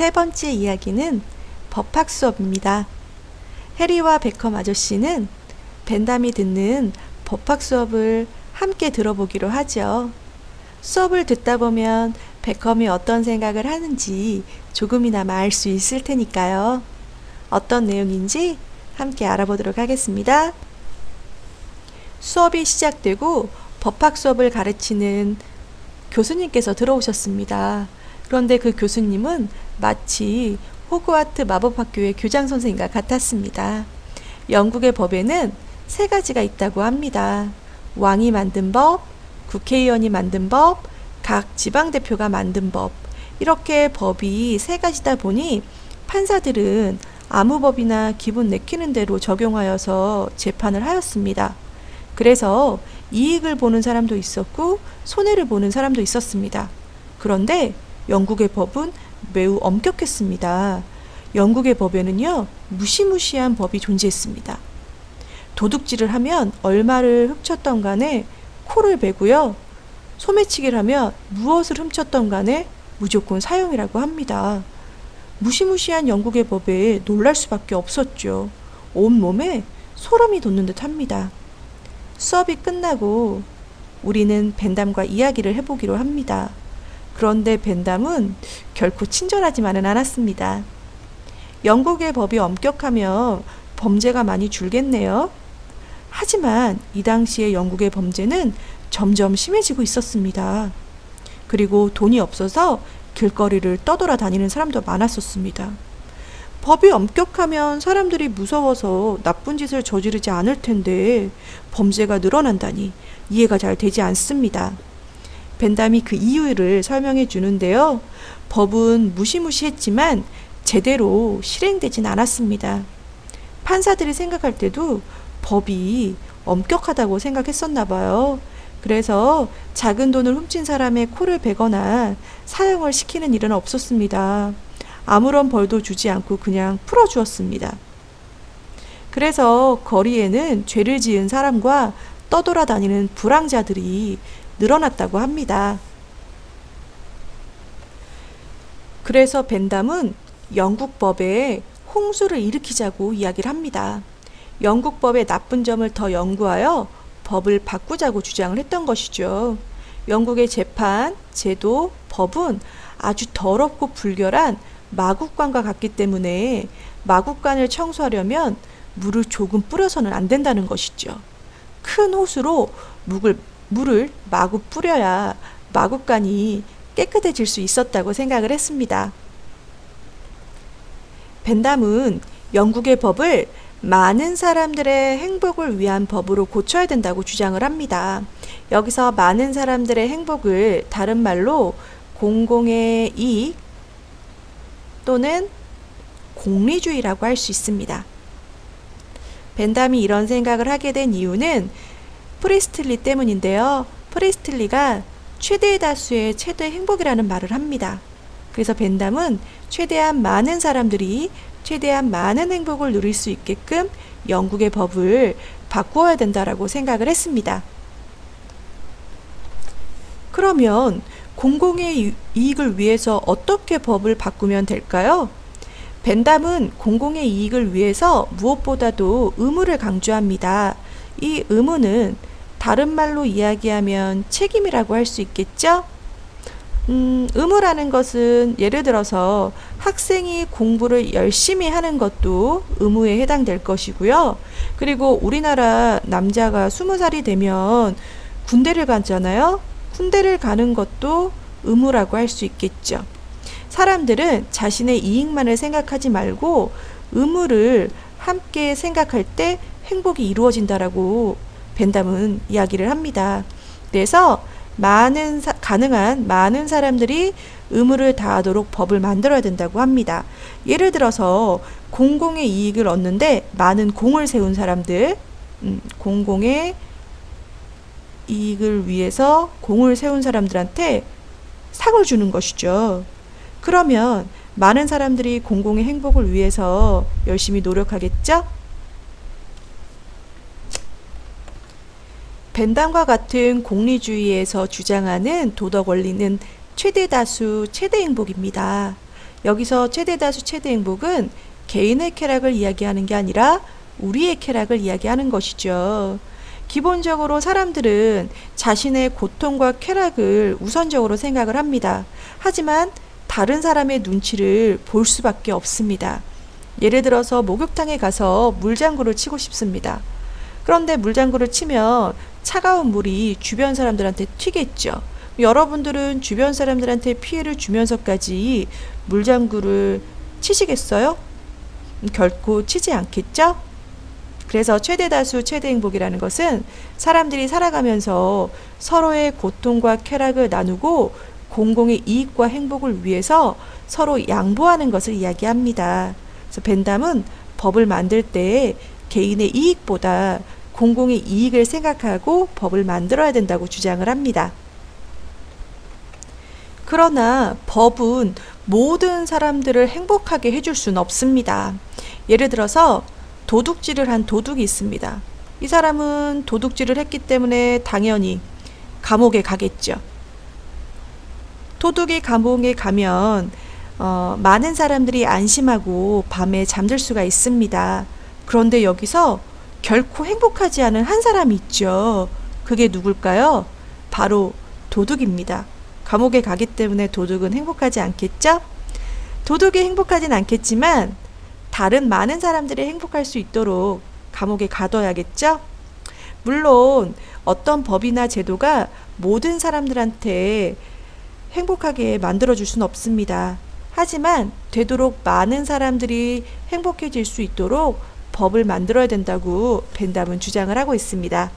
세 번째 이야기는 법학 수업입니다. 해리와 베컴 아저씨는 벤담이 듣는 법학 수업을 함께 들어보기로 하죠. 수업을 듣다 보면 베컴이 어떤 생각을 하는지 조금이나마 알 수 있을 테니까요. 어떤 내용인지 함께 알아보도록 하겠습니다. 수업이 시작되고 법학 수업을 가르치는 교수님께서 들어오셨습니다. 그런데 그 교수님은 마치 호그와트 마법학교의 교장 선생님과 같았습니다. 영국의 법에는 세 가지가 있다고 합니다. 왕이 만든 법, 국회의원이 만든 법, 각 지방대표가 만든 법. 이렇게 법이 세 가지다 보니 판사들은 아무 법이나 기분 내키는 대로 적용하여서 재판을 하였습니다. 그래서 이익을 보는 사람도 있었고 손해를 보는 사람도 있었습니다. 그런데 영국의 법은 매우 엄격했습니다. 영국의 법에는요, 무시무시한 법이 존재했습니다. 도둑질을 하면 얼마를 훔쳤던 간에 코를 베고요. 소매치기를 하면 무엇을 훔쳤던 간에 무조건 사형이라고 합니다. 무시무시한 영국의 법에 놀랄 수밖에 없었죠. 온몸에 소름이 돋는 듯 합니다. 수업이 끝나고 우리는 벤담과 이야기를 해보기로 합니다. 그런데 벤담은 결코 친절하지만은 않았습니다. 영국의 법이 엄격하며 범죄가 많이 줄겠네요. 하지만 이 당시의 영국의 범죄는 점점 심해지고 있었습니다. 그리고 돈이 없어서 길거리를 떠돌아 다니는 사람도 많았었습니다. 법이 엄격하면 사람들이 무서워서 나쁜 짓을 저지르지 않을 텐데 범죄가 늘어난다니 이해가 잘 되지 않습니다. 벤담이 그 이유를 설명해 주는데요. 법은 무시무시했지만 제대로 실행되진 않았습니다. 판사들이 생각할 때도 법이 엄격하다고 생각했었나 봐요. 그래서 작은 돈을 훔친 사람의 코를 베거나 사형을 시키는 일은 없었습니다. 아무런 벌도 주지 않고 그냥 풀어주었습니다. 그래서 거리에는 죄를 지은 사람과 떠돌아다니는 불황자들이 늘어났다고 합니다. 그래서 벤담은 영국법에 홍수를 일으키자고 이야기를 합니다. 영국법의 나쁜 점을 더 연구하여 법을 바꾸자고 주장을 했던 것이죠. 영국의 재판, 제도, 법은 아주 더럽고 불결한 마국간과 같기 때문에 마국간을 청소하려면 물을 조금 뿌려서는 안 된다는 것이죠. 큰 호수로 물을, 물을 마구 뿌려야 마국간이 깨끗해질 수 있었다고 생각을 했습니다. 벤담은 영국의 법을 많은 사람들의 행복을 위한 법으로 고쳐야 된다고 주장을 합니다. 여기서 많은 사람들의 행복을 다른 말로 공공의 이익 또는 공리주의라고 할 수 있습니다. 벤담이 이런 생각을 하게 된 이유는 프리스틀리 때문인데요. 프리스틀리가 최대의 다수의 최대의 행복이라는 말을 합니다. 그래서 벤담은 최대한 많은 사람들이 최대한 많은 행복을 누릴 수 있게끔 영국의 법을 바꾸어야 된다라고 생각을 했습니다. 그러면 공공의 이익을 위해서 어떻게 법을 바꾸면 될까요? 벤담은 공공의 이익을 위해서 무엇보다도 의무를 강조합니다. 이 의무는 다른 말로 이야기하면 책임이라고 할 수 있겠죠? 음, 의무라는 것은 예를 들어서 학생이 공부를 열심히 하는 것도 의무에 해당될 것이고요. 그리고 우리나라 남자가 스무 살이 되면 군대를 가잖아요. 군대를 가는 것도 의무라고 할 수 있겠죠. 사람들은 자신의 이익만을 생각하지 말고 의무를 함께 생각할 때 행복이 이루어진다라고 벤담은 이야기를 합니다. 그래서 많은 사, 가능한 많은 사람들이 의무를 다하도록 법을 만들어야 된다고 합니다. 예를 들어서 공공의 이익을 얻는데 많은 공을 세운 사람들, 음, 공공의 이익을 위해서 공을 세운 사람들한테 상을 주는 것이죠. 그러면 많은 사람들이 공공의 행복을 위해서 열심히 노력하겠죠? 벤담과 같은 공리주의에서 주장하는 도덕 원리는 최대 다수, 최대 행복입니다. 여기서 최대 다수 최대 행복은 개인의 쾌락을 이야기하는 게 아니라 우리의 쾌락을 이야기하는 것이죠. 기본적으로 사람들은 자신의 고통과 쾌락을 우선적으로 생각을 합니다. 하지만 다른 사람의 눈치를 볼 수밖에 없습니다. 예를 들어서 목욕탕에 가서 물장구를 치고 싶습니다. 그런데 물장구를 치면 차가운 물이 주변 사람들한테 튀겠죠. 여러분들은 주변 사람들한테 피해를 주면서까지 물장구를 치시겠어요? 결코 치지 않겠죠? 그래서 최대다수 최대 행복이라는 것은 사람들이 살아가면서 서로의 고통과 쾌락을 나누고 공공의 이익과 행복을 위해서 서로 양보하는 것을 이야기합니다. 그래서 벤담은 법을 만들 때 개인의 이익보다 공공의 이익을 생각하고 법을 만들어야 된다고 주장을 합니다. 그러나 법은 모든 사람들을 행복하게 해줄 수는 없습니다. 예를 들어서 도둑질을 한 도둑이 있습니다. 이 사람은 도둑질을 했기 때문에 당연히 감옥에 가겠죠. 도둑이 감옥에 가면 어, 많은 사람들이 안심하고 밤에 잠들 수가 있습니다. 그런데 여기서 결코 행복하지 않은 한 사람이 있죠. 그게 누굴까요? 바로 도둑입니다. 감옥에 가기 때문에 도둑은 행복하지 않겠죠? 도둑이 행복하진 않겠지만 다른 많은 사람들이 행복할 수 있도록 감옥에 가둬야겠죠? 물론 어떤 법이나 제도가 모든 사람들한테 행복하게 만들어줄 수는 없습니다. 하지만 되도록 많은 사람들이 행복해질 수 있도록 법을 만들어야 된다고 벤담은 주장을 하고 있습니다.